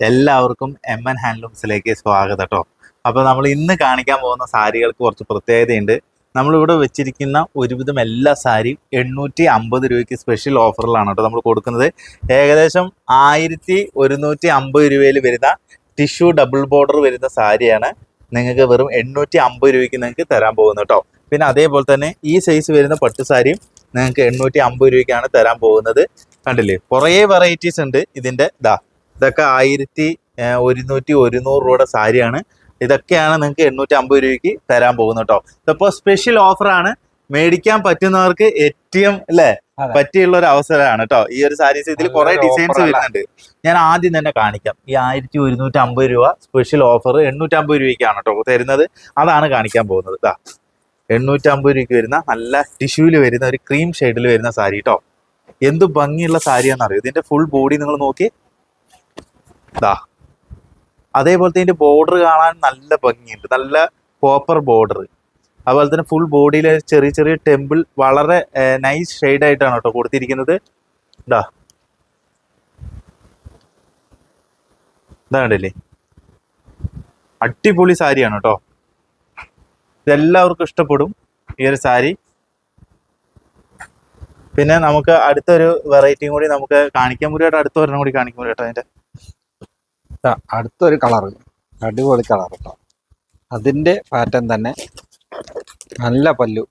എല്ലാവർക്കും M N ഹാൻഡ്ലൂംസിലേക്ക് സ്വാഗതം കേട്ടോ അപ്പോൾ നമ്മൾ ഇന്ന് കാണിക്കാൻ പോകുന്ന സാരികൾക്ക് കുറച്ച് പ്രത്യേകതയുണ്ട്. നമ്മളിവിടെ വെച്ചിരിക്കുന്ന ഒരുവിധം എല്ലാ സാരിയും എണ്ണൂറ്റി അമ്പത് രൂപയ്ക്ക് സ്പെഷ്യൽ ഓഫറിലാണ് കേട്ടോ നമ്മൾ കൊടുക്കുന്നത്. ഏകദേശം ആയിരത്തി ഒരുന്നൂറ്റി അമ്പത് രൂപയിൽ വരുന്ന ടിഷ്യൂ ഡബിൾ ബോർഡർ വരുന്ന സാരിയാണ് നിങ്ങൾക്ക് വെറും എണ്ണൂറ്റി അമ്പത് രൂപയ്ക്ക് നിങ്ങൾക്ക് തരാൻ പോകുന്നത് കേട്ടോ. പിന്നെ അതേപോലെ തന്നെ ഈ സൈസ് വരുന്ന പട്ടുസാരിയും നിങ്ങൾക്ക് എണ്ണൂറ്റി അമ്പത് രൂപയ്ക്കാണ് തരാൻ പോകുന്നത്. കണ്ടില്ലേ? കുറേ വെറൈറ്റീസ് ഉണ്ട് ഇതിന്റെ. ഇതാ ഇതൊക്കെ ആയിരത്തി ഒരുന്നൂറ്റി ഒരുന്നൂറ് രൂപയുടെ സാരിയാണ്. ഇതൊക്കെയാണ് നിങ്ങൾക്ക് എണ്ണൂറ്റി അമ്പത് രൂപയ്ക്ക് തരാൻ പോകുന്നത് കേട്ടോ. ഇതിപ്പോൾ സ്പെഷ്യൽ ഓഫറാണ് മേടിക്കാൻ പറ്റുന്നവർക്ക് ഏറ്റവും അല്ലേ? അല്ലെ പറ്റിയുള്ള ഒരു അവസരമാണ് കേട്ടോ. ഈ ഒരു സാരീസ് ഇതിൽ കുറെ ഡിസൈൻസ് വരുന്നുണ്ട്. ഞാൻ ആദ്യം തന്നെ കാണിക്കാം. ഈ ആയിരത്തി ഒരുന്നൂറ്റി അമ്പത് രൂപ സ്പെഷ്യൽ ഓഫർ എണ്ണൂറ്റി അമ്പത് രൂപയ്ക്കാണ് കേട്ടോ തരുന്നത്. അതാണ് കാണിക്കാൻ പോകുന്നത്. ഇതാ എണ്ണൂറ്റി അമ്പത് രൂപയ്ക്ക് വരുന്ന നല്ല ടിഷ്യൂൽ വരുന്ന ഒരു ക്രീം ഷെയ്ഡിൽ വരുന്ന സാരി കേട്ടോ. എന്ത് ഭംഗിയുള്ള സാരിയാണെന്നറിയോ? ഇതിന്റെ ഫുൾ ബോഡി നിങ്ങൾ നോക്കി. ദാ. അതേപോലത്തെ ഇതിന്റെ ബോർഡർ കാണാൻ നല്ല ഭംഗിയുണ്ട്. നല്ല കോപ്പർ ബോർഡർ അതുപോലെ തന്നെ ഫുൾ ബോഡിയിലെ ചെറിയ ചെറിയ ടെമ്പിൾ വളരെ നൈസ് ഷെയ്ഡ് ആയിട്ടാണ് കേട്ടോ കൊടുത്തിരിക്കുന്നത്. ഇതാ ഇതാണ്ടല്ലേ അടിപൊളി സാരിയാണ് കേട്ടോ. ഇതെല്ലാവർക്കും ഇഷ്ടപ്പെടും ഈ ഒരു സാരി. പിന്നെ നമുക്ക് അടുത്തൊരു വെറൈറ്റിയും കൂടി നമുക്ക് കാണിക്കാൻ മുറിയായിട്ട് അടുത്ത ഒരെണ്ണം കൂടി കാണിക്കാൻ മുറിയാട്ടോ അതിന്റെ. ദാ അടുത്തൊരു കളറ് അടിപൊളി കളർ കേട്ടോ അതിന്റെ പാറ്റേൺ തന്നെ നല്ല പല്ലു.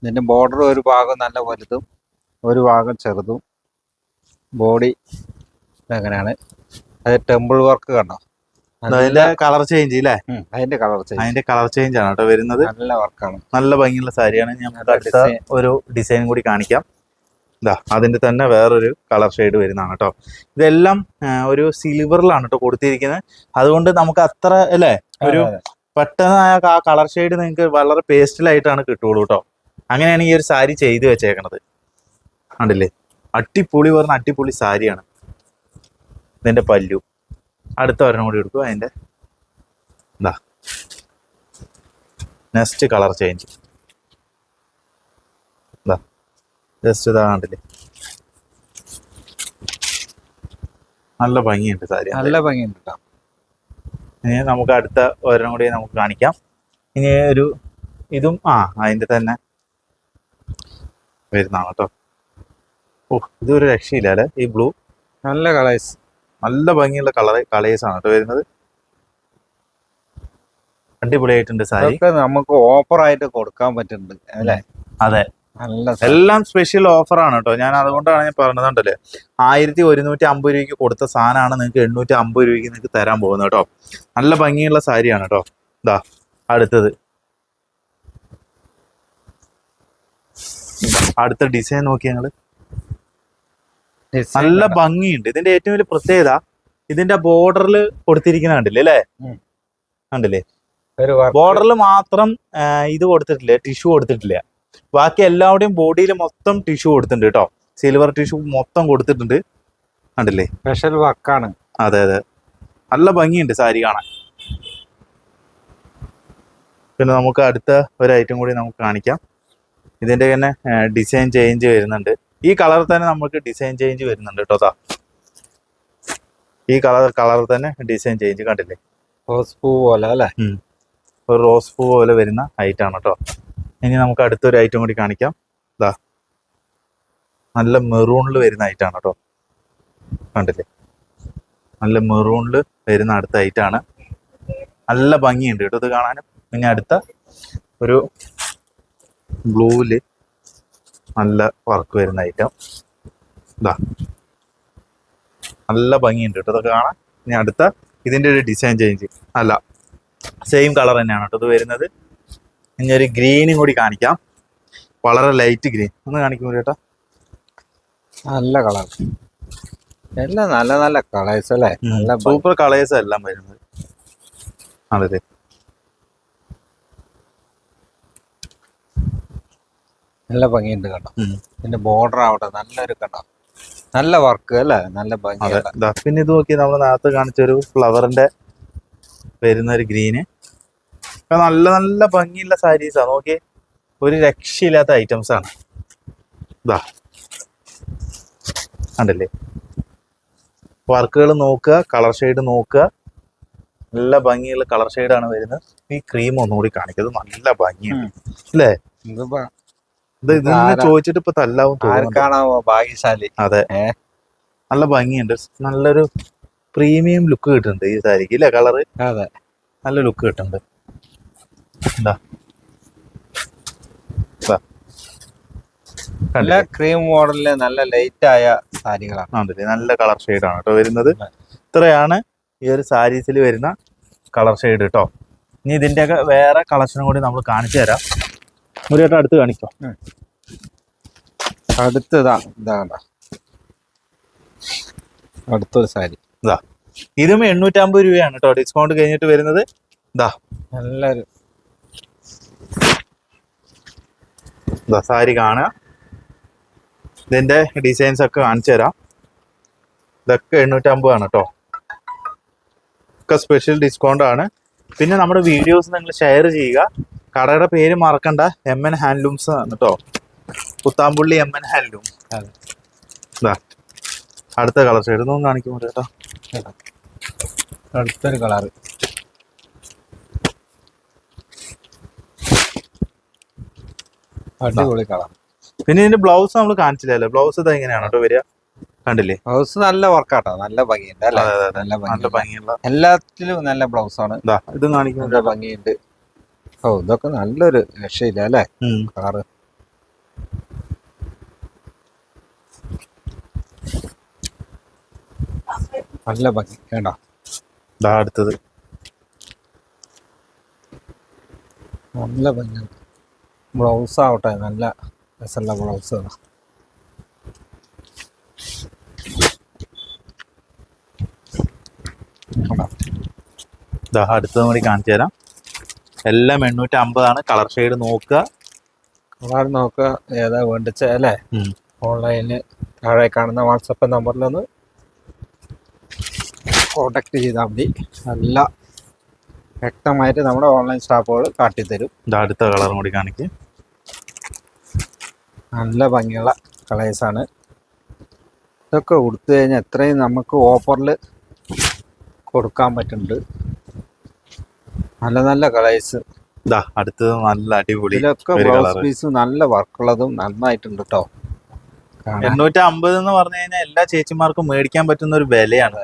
ഇതിന്റെ ബോർഡർ ഒരു ഭാഗം നല്ല വലുതും ഒരു ഭാഗം ചെറുതും. ബോഡി അങ്ങനെയാണ് അത് ടെമ്പിൾ വർക്ക് കണ്ടോ? അതിന്റെ കളർ ചേഞ്ച് ഇല്ലേ? അതിന്റെ കളർ ചേഞ്ച് അതിന്റെ കളർ ചേഞ്ച് ആണ് കേട്ടോ വരുന്നത്. നല്ല വർക്കാണ് നല്ല ഭംഗിയുള്ള സാരിയാണ്. ഞാൻ ഒരു ഡിസൈൻ കൂടി കാണിക്കാം. ഇതാ അതിന്റെ തന്നെ വേറൊരു കളർ ഷെയ്ഡ് വരുന്നതാണ് കേട്ടോ ഇതെല്ലാം ഒരു സിൽവറിലാണ് കേട്ടോ കൊടുത്തിരിക്കുന്നത്. അതുകൊണ്ട് നമുക്ക് അത്ര അല്ലേ ഒരു പെട്ടെന്ന് ആ കളർ ഷെയ്ഡ് നിങ്ങൾക്ക് വളരെ പേസ്റ്റലായിട്ടാണ് കിട്ടുള്ളൂ കേട്ടോ അങ്ങനെയാണ് ഈ ഒരു സാരി ചെയ്തു വെച്ചേക്കണത്. കണ്ടില്ലേ? അട്ടിപ്പൊളി പറഞ്ഞ അട്ടിപ്പൊളി സാരിയാണ്. ഇതിന്റെ പല്ലു. അടുത്ത ഒരെണ്ണം കൂടി എടുക്കും അതിന്റെ. ഇതാ നെക്സ്റ്റ് കളർ ചേഞ്ച് ഇതാ ജസ്റ്റ് ഇതാ കണ്ടില്ലേ? നല്ല ഭംഗിയുണ്ട് സാരി നല്ല ഭംഗിയുണ്ട് കേട്ടോ ഇനി നമുക്ക് അടുത്ത ഒരെണ്ണം കൂടി നമുക്ക് കാണിക്കാം. ഇനി ഒരു ഇതും ആ അതിന്റെ തന്നെ വരുന്നതാണ് കേട്ടോ ഓ ഇതൊരു രക്ഷയില്ല അല്ലേ? ഈ ബ്ലൂ? നല്ല കളേഴ്സ്. നല്ല ഭംഗിയുള്ള കളർ കളേഴ്സ് ആണ് കേട്ടോ വരുന്നത്. അടിപൊളിയായിട്ടുണ്ട് സാരി. നമുക്ക് ഓഫർ ആയിട്ട് കൊടുക്കാൻ പറ്റുന്നുണ്ട് അല്ലേ? അതെ. എല്ലാം സ്പെഷ്യൽ ഓഫർ ആണ് കേട്ടോ ഞാൻ അതുകൊണ്ടാണ് ഞാൻ പറഞ്ഞതുണ്ടല്ലേ ആയിരത്തി ഒരുന്നൂറ്റി അമ്പത് രൂപയ്ക്ക് കൊടുത്ത സാധനമാണ് നിങ്ങൾക്ക് എണ്ണൂറ്റി അമ്പത് രൂപയ്ക്ക് നിങ്ങൾക്ക് തരാൻ പോകുന്നത് കേട്ടോ നല്ല ഭംഗിയുള്ള സാരിയാണ് കേട്ടോ ഇതാ അടുത്തത്. അടുത്ത ഡിസൈൻ നോക്കി ഞങ്ങൾ നല്ല? ഭംഗിയുണ്ട്. ഇതിന്റെ ഏറ്റവും വലിയ പ്രത്യേകത ഇതിന്റെ ബോർഡറിൽ കൊടുത്തിരിക്കുന്ന കണ്ടില്ലേ അല്ലേ. കണ്ടില്ലേ. ബോർഡറിൽ മാത്രം ഇത് കൊടുത്തിട്ടില്ല ടിഷ്യൂ കൊടുത്തിട്ടില്ല. ബാക്കി എല്ലാവരുടെയും ബോഡിയിൽ മൊത്തം ടിഷ്യൂ കൊടുത്തിട്ടുണ്ട് കേട്ടോ. സിൽവർ ടിഷ്യൂ മൊത്തം കൊടുത്തിട്ടുണ്ട്. കണ്ടില്ലേ? സ്പെഷ്യൽ വർക്കാണ് അതെ അതെ. നല്ല ഭംഗിയുണ്ട് സാരി കാണാൻ. പിന്നെ നമുക്ക് അടുത്ത ഒരു ഐറ്റം കൂടി നമുക്ക് കാണിക്കാം. ഇതിന്റെ തന്നെ ഡിസൈൻ ചേഞ്ച് വരുന്നുണ്ട്. ഈ കളർ തന്നെ നമുക്ക് ഡിസൈൻ ചേഞ്ച് വരുന്നുണ്ട് കേട്ടോ. ഈ കളർ കളർ തന്നെ ഡിസൈൻ ചേഞ്ച് കണ്ടില്ലേ? റോസ് പൂ പോലെ അല്ലേ? ഒരു റോസ് പൂ പോലെ വരുന്ന ഐറ്റം ആണ് കേട്ടോ. ഇനി നമുക്ക് അടുത്തൊരു ഐറ്റം കൂടി കാണിക്കാം. ഇതാ നല്ല മെറൂണിൽ വരുന്ന ഐറ്റം ആണ് കേട്ടോ കണ്ടില്ലേ? നല്ല മെറൂണിൽ വരുന്ന അടുത്ത ഐറ്റം ആണ്. നല്ല ഭംഗിയുണ്ട് കേട്ടോ ഇത് കാണാനും. പിന്നെ അടുത്ത ഒരു ബ്ലൂവിൽ നല്ല വർക്ക് വരുന്ന ഐറ്റം ഇതാ നല്ല ഭംഗിയുണ്ട് കേട്ടോ ഇതൊക്കെ കാണാൻ. ഇനി അടുത്ത ഇതിന്റെ ഒരു ഡിസൈൻ ചേഞ്ച് അല്ല സെയിം കളർ തന്നെയാണ് കേട്ടോ ഇത് വരുന്നത്. ഇനി ഒരു ഗ്രീനും കൂടി കാണിക്കാം. വളരെ ലൈറ്റ് ഗ്രീൻ ഒന്ന് കാണിക്കുമ്പോൾ ചേട്ടാ? നല്ല കളർ എല്ലാം നല്ല നല്ല കളേഴ്സ് അല്ലേ? നല്ല സൂപ്പർ കളേഴ്സ് എല്ലാം വരുന്നത്. ആണല്ലേ നല്ല ഭംഗിയുണ്ട് കേട്ടോ. പിന്നെ ഇതിന്റെ ബോർഡർ ആവട്ടെ നല്ലൊരു കേട്ടോ നല്ല വർക്ക് അല്ലേ? നല്ല ഭംഗി പിന്നെ ഇത് നോക്കി നമ്മൾ നേരത്തെ കാണിച്ച ഒരു ഫ്ലവറിന്റെ വരുന്ന ഒരു ഗ്രീന് നല്ല നല്ല ഭംഗിയുള്ള സാരീസാ നോക്കി ഒരു രക്ഷയില്ലാത്ത ഐറ്റംസ് ആണ്. ഇതാ കണ്ടല്ലേ? വർക്കുകൾ നോക്കുക കളർ ഷെയ്ഡ് നോക്കുക. നല്ല ഭംഗിയുള്ള കളർ ഷെയ്ഡാണ് വരുന്നത്. ഈ ക്രീം ഒന്നുകൂടി കാണിക്കുന്നത് നല്ല ഭംഗിയാണ്. അല്ലേ? ഇത് ഇതിന്? ചോദിച്ചിട്ട് ഇപ്പൊ തല്ലാവും ആർക്കാണാവോ ഭാഗ്യശാലി? അതെ. നല്ല ഭംഗിയുണ്ട്. നല്ലൊരു പ്രീമിയം ലുക്ക് കിട്ടുന്നുണ്ട് ഈ സാരിക്ക് ഇല്ലേ? കളറ് അതെ. നല്ല ലുക്ക് കിട്ടുന്നുണ്ട്. നല്ല ക്രീം മോഡലിൽ നല്ല ലൈറ്റ് ആയ സാരികളാണ്. നല്ല കളർ ഷെയ്ഡാണ് കേട്ടോ വരുന്നത്. ഇത്രയാണ് ഈ ഒരു സാരീസിൽ വരുന്ന കളർ ഷെയ്ഡ് കേട്ടോ ഇനി ഇതിന്റെയൊക്കെ വേറെ കളക്ഷനും കൂടി നമ്മൾ കാണിച്ചു തരാം. ഒരു ചേട്ടാ അടുത്ത് കാണിക്കോ. അടുത്തതാ ഇതാ കണ്ടോ. അടുത്തൊരു സാരി. ഇതാ. ഇതും എണ്ണൂറ്റമ്പത് രൂപയാണ് കേട്ടോ ഡിസ്കൗണ്ട് കഴിഞ്ഞിട്ട് വരുന്നത്. ഇതാ. നല്ലൊരു ഇതാ സാരി കാണുക. ഇതിന്റെ ഡിസൈൻസ് ഒക്കെ കാണിച്ചു തരാം. ഇതൊക്കെ ആണ് കേട്ടോ ഒക്കെ സ്പെഷ്യൽ ഡിസ്കൗണ്ട് ആണ്. പിന്നെ നമ്മുടെ വീഡിയോസ് നിങ്ങൾ ഷെയർ ചെയ്യുക. കടയുടെ പേര് മറക്കണ്ട. എം എൻ ഹാൻഡ്ലൂംസ് ആണ് കേട്ടോ പുത്താമ്പുള്ളി എം എൻ ഹാൻഡ്ലൂം. ഇതാ അടുത്ത കളർ ഷെയ്ഡ് കാണിക്കുമ്പോൾ കേട്ടോ. അടുത്തൊരു കളറ് അടിപൊളി കളർ. പിന്നെ ഇതിന്റെ ബ്ലൗസ് നമ്മൾ കാണിച്ചില്ലല്ലോ. ബ്ലൗസ് ഇത് എങ്ങനെയാണ് കേട്ടോ വരിക. കണ്ടില്ലേ? ബ്ലൗസ് നല്ല വർക്കാട്ടോ നല്ല ഭംഗിയുണ്ട് അല്ലേ. നല്ല നല്ല ഭംഗിയുള്ള എല്ലാത്തിലും നല്ല ബ്ലൗസ് ആണ്. ഇത് കാണിക്കുമ്പോൾ ഭംഗിയുണ്ട്. ഓ ഇതൊക്കെ നല്ലൊരു രക്ഷയില്ല അല്ലേ? Car colour. നല്ല ഭംഗി. വേണ്ട അടുത്തത്. നല്ല ഭംഗി ബ്ലൗസ് ആവട്ടെ നല്ല രസമുള്ള ബ്ലൗസ് അടുത്തതും കൂടി കാണിച്ചു തരാം. എല്ലാം എണ്ണൂറ്റി അമ്പതാണ് കളർ ഷെയ്ഡ് നോക്കുക. കളർ നോക്കുക ഏതാ വേണ്ടിച്ച അല്ലേ? ഓൺലൈനിൽ താഴെ കാണുന്ന വാട്സപ്പ് നമ്പറിലൊന്ന് കോണ്ടാക്ട് ചെയ്താൽ മതി. നല്ല വ്യക്തമായിട്ട് നമ്മുടെ ഓൺലൈൻ സ്റ്റാഫുകൾ കാട്ടിത്തരും. ഇതാ അടുത്ത കളറും കൂടി കാണിക്കുക നല്ല ഭംഗിയുള്ള കളേഴ്സാണ്. ഇതൊക്കെ കൊടുത്തു കഴിഞ്ഞാൽ എത്രയും നമുക്ക് ഓഫറിൽ കൊടുക്കാൻ പറ്റുന്നുണ്ട്. നല്ല നല്ല കളേഴ്സ്. അടുത്തത് നല്ല അടിപൊളി ഇതിലൊക്കെ ബ്ലൗസ്. പീസ് നല്ല വർക്കുള്ളതും നന്നായിട്ടുണ്ട് കേട്ടോ. എണ്ണൂറ്റി അമ്പത് എന്ന് പറഞ്ഞു കഴിഞ്ഞാൽ എല്ലാ ചേച്ചിമാർക്കും മേടിക്കാൻ പറ്റുന്ന ഒരു വിലയാണ്.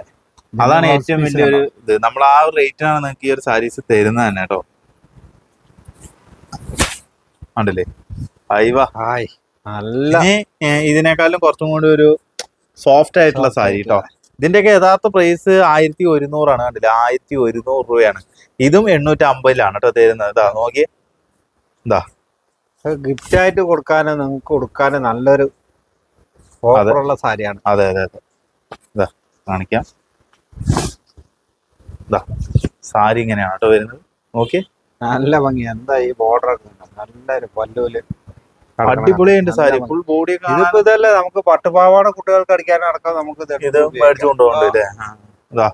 അതാണ് ഏറ്റവും വലിയൊരു ഇത്. നമ്മൾ ആ ഒരു റേറ്റിനാണ് നിങ്ങൾക്ക് ഈ ഒരു സാരീസ് തരുന്നത് തന്നെ കേട്ടോ ഉണ്ടല്ലേ വാ. ഹായ് നല്ല ഇതിനേക്കാളും കുറച്ചും കൂടി ഒരു സോഫ്റ്റ് ആയിട്ടുള്ള സാരി കേട്ടോ ഇതിന്റെ ഇതിന്റെയൊക്കെ യഥാർത്ഥ പ്രൈസ് ആയിരത്തി ഒരുന്നൂറാണ് കണ്ടില്ല? ആയിരത്തി ഒരുന്നൂറ് രൂപയാണ്. ഇതും എണ്ണൂറ്റി അമ്പതിലാണ് കേട്ടോ തരുന്നത്. ഇതാ നോക്കിയേ എന്താ ഗിഫ്റ്റ് ആയിട്ട് കൊടുക്കാനോ നിങ്ങൾക്ക് കൊടുക്കാനോ നല്ലൊരു ഓഫറുള്ള സാരിയാണ്. അതെ അതെ അതെ. ഇതാ കാണിക്കാം. ഇതാ സാരി ഇങ്ങനെയാണ് കേട്ടോ വരുന്നത്. നോക്കിയേ നല്ല ഭംഗി എന്താ ഈ ബോർഡർ ഒക്കെ? നല്ലൊരു പല്ലൂൽ അടിപൊളിയുണ്ട് സാരി. ഫുൾ ബോഡി ഇതിപ്പോ ഇതല്ലേ നമുക്ക് പട്ടുപാവാട കുട്ടികൾക്ക് അടിക്കാൻ അടക്കം നമുക്ക് ഇത് മേടിച്ചു കൊണ്ടുപോകണ്ട് അല്ലേ? ആ, ഇതാ.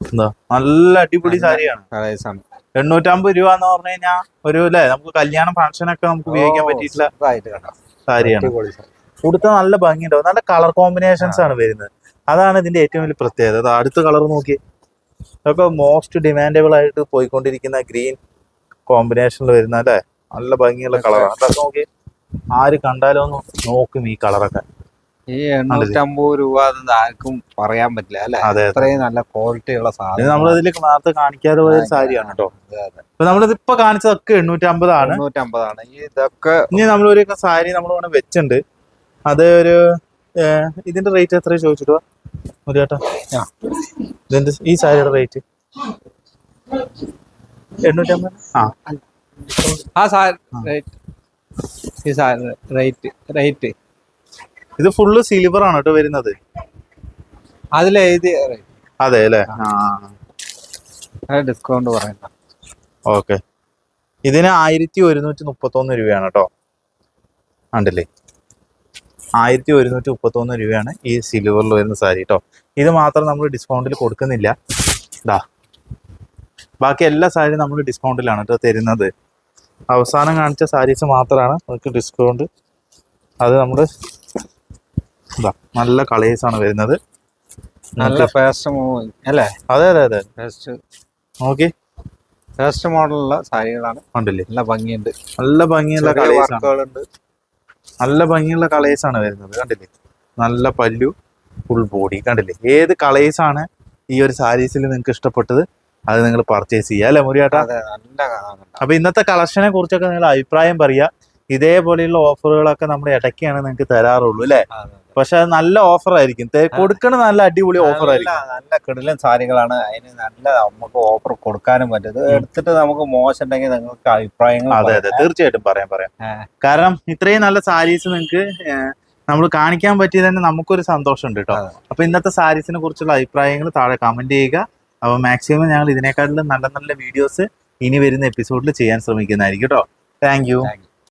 ഇതാ. നല്ല അടിപൊളി സാരിയാണ്. എണ്ണൂറ്റമ്പത് രൂപ എന്ന് പറഞ്ഞു കഴിഞ്ഞാൽ ഒരു അല്ലേ നമുക്ക് കല്യാണം ഫംഗ്ഷനൊക്കെ നമുക്ക് ഉപയോഗിക്കാൻ പറ്റിയിട്ടില്ല പറ്റിയിട്ടുള്ള. സാരിയാണ്. ഉടുത്ത നല്ല ഭംഗിയുണ്ടാവും. നല്ല കളർ കോമ്പിനേഷൻസ് ആണ് വരുന്നത്. അതാണ് ഇതിന്റെ ഏറ്റവും വലിയ പ്രത്യേകത. അത് അടുത്ത കളർ നോക്കി. ഇതൊക്കെ മോസ്റ്റ് ഡിമാൻഡബിൾ ആയിട്ട് പോയിക്കൊണ്ടിരിക്കുന്ന ഗ്രീൻ കോമ്പിനേഷനിൽ വരുന്ന അല്ലേ? നല്ല ഭംഗിയുള്ള കളറാണ് അതൊക്കെ നോക്കി ആര് കണ്ടാലും നോക്കും ഈ കളറൊക്കെ ഈ എണ്ണൂറ്റമ്പത് രൂപ ആർക്കും പറയാൻ പറ്റില്ല അല്ലെ? അതെ അതെ. അത്രയും നല്ല ക്വാളിറ്റി ഉള്ള സാധനം നമ്മൾ ഇതിൽ നേരത്തെ കാണിക്കാതെ പോയ സാരിയാണ് കേട്ടോ. ഇപ്പൊ നമ്മളിത് ഇപ്പൊ കാണിച്ചതൊക്കെ എണ്ണൂറ്റമ്പതാണ്. ഈ ഇതൊക്കെ ഇനി നമ്മൾ ഒരു സാരി നമ്മൾ ഇവിടെ വെച്ചിട്ടുണ്ട്. അത് ഒരു ഇതിന്റെ റേറ്റ് എത്ര ചോദിച്ചിട്ടോ ഒരു ചേട്ടാ. ഇതിന്റെ ഈ സാരിയുടെ റേറ്റ് എണ്ണൂറ്റമ്പത്? ആ. ആ സാർ റൈറ്റ് റേറ്റ് ഇത് ഫുള്ള് സിൽവർ ആണ് കേട്ടോ വരുന്നത്. അതിലെഴുതി അതെ അല്ലേ? ഡിസ്കൗണ്ട് പറയണ്ട. ഓക്കെ ഇതിന് ആയിരത്തി ഒരുന്നൂറ്റി മുപ്പത്തൊന്ന് രൂപയാണ് കേട്ടോ. ഉണ്ടല്ലേ ആയിരത്തി ഒരുന്നൂറ്റി മുപ്പത്തൊന്ന് രൂപയാണ് ഈ സിൽവറിൽ വരുന്ന സാരി കേട്ടോ. ഇത് മാത്രം നമ്മൾ ഡിസ്കൗണ്ടിൽ കൊടുക്കുന്നില്ല. ഇതാ ബാക്കി എല്ലാ സാരിയും നമ്മൾ ഡിസ്കൗണ്ടിലാണ് കേട്ടോ തരുന്നത്. അവസാനം കാണിച്ച സാരീസ് മാത്രമാണ് നമുക്ക് ഡിസ്കൗണ്ട് അത് നമ്മുടെ ഇതാ നല്ല ആണ് വരുന്നത്. നല്ല ഫാസ്റ്റ് മൂവിങ് അല്ലേ? അതെ അതെ അതെ. ഫാസ്റ്റ് നോക്കി. ഫാസ്റ്റ് മോഡലുള്ള സാരികളാണ് ഉണ്ടല്ലേ നല്ല ഭംഗിയുണ്ട്. നല്ല ഭംഗിയുള്ള ചെറിയ കളേഴ്സ് ആണ്. നല്ല ഭംഗിയുള്ള കളേഴ്സ് ആണ് വരുന്നത് കണ്ടില്ലേ? നല്ല പല്ലു ഫുൾ ബോഡി കണ്ടില്ലേ? ഏത് കളേഴ്സ് ആണ് ഈ ഒരു സാരീസിൽ നിങ്ങൾക്ക് ഇഷ്ടപ്പെട്ടത്? അത് നിങ്ങൾ പർച്ചേസ് ചെയ്യുക അല്ലെ മുരിയാട്ട അപ്പൊ ഇന്നത്തെ കളക്ഷനെ കുറിച്ചൊക്കെ നിങ്ങൾ അഭിപ്രായം പറയുക. ഇതേപോലെയുള്ള ഓഫറുകളൊക്കെ നമ്മുടെ ഇടയ്ക്കാണ് നിങ്ങൾക്ക് തരാറുള്ളൂ അല്ലെ? പക്ഷെ അത് നല്ല ഓഫർ ആയിരിക്കും. കൊടുക്കണ നല്ല അടിപൊളി ഓഫർ ആയിരിക്കും. നല്ല കിടിലൻ സാരികളാണ്. അതിന് നല്ല നമുക്ക് ഓഫർ കൊടുക്കാനും പറ്റും. എടുത്തിട്ട് നമുക്ക് മോശം ഉണ്ടെങ്കിൽ നിങ്ങൾക്ക് അഭിപ്രായങ്ങൾ അതെ അതെ. തീർച്ചയായിട്ടും പറയാം പറയാം. കാരണം ഇത്രയും നല്ല സാരീസ് നിങ്ങൾക്ക് നമ്മൾ കാണിക്കാൻ പറ്റിയത് തന്നെ നമുക്കൊരു സന്തോഷമുണ്ട് കേട്ടോ. അപ്പൊ ഇന്നത്തെ സാരീസിനെ കുറിച്ചുള്ള അഭിപ്രായങ്ങൾ താഴെ കമന്റ് ചെയ്യുക. അപ്പൊ മാക്സിമം ഞങ്ങൾ ഇതിനേക്കാട്ടിലും നല്ല നല്ല വീഡിയോസ് ഇനി വരുന്ന എപ്പിസോഡിൽ ചെയ്യാൻ ശ്രമിക്കുന്നതായിരിക്കും കേട്ടോ താങ്ക് യു.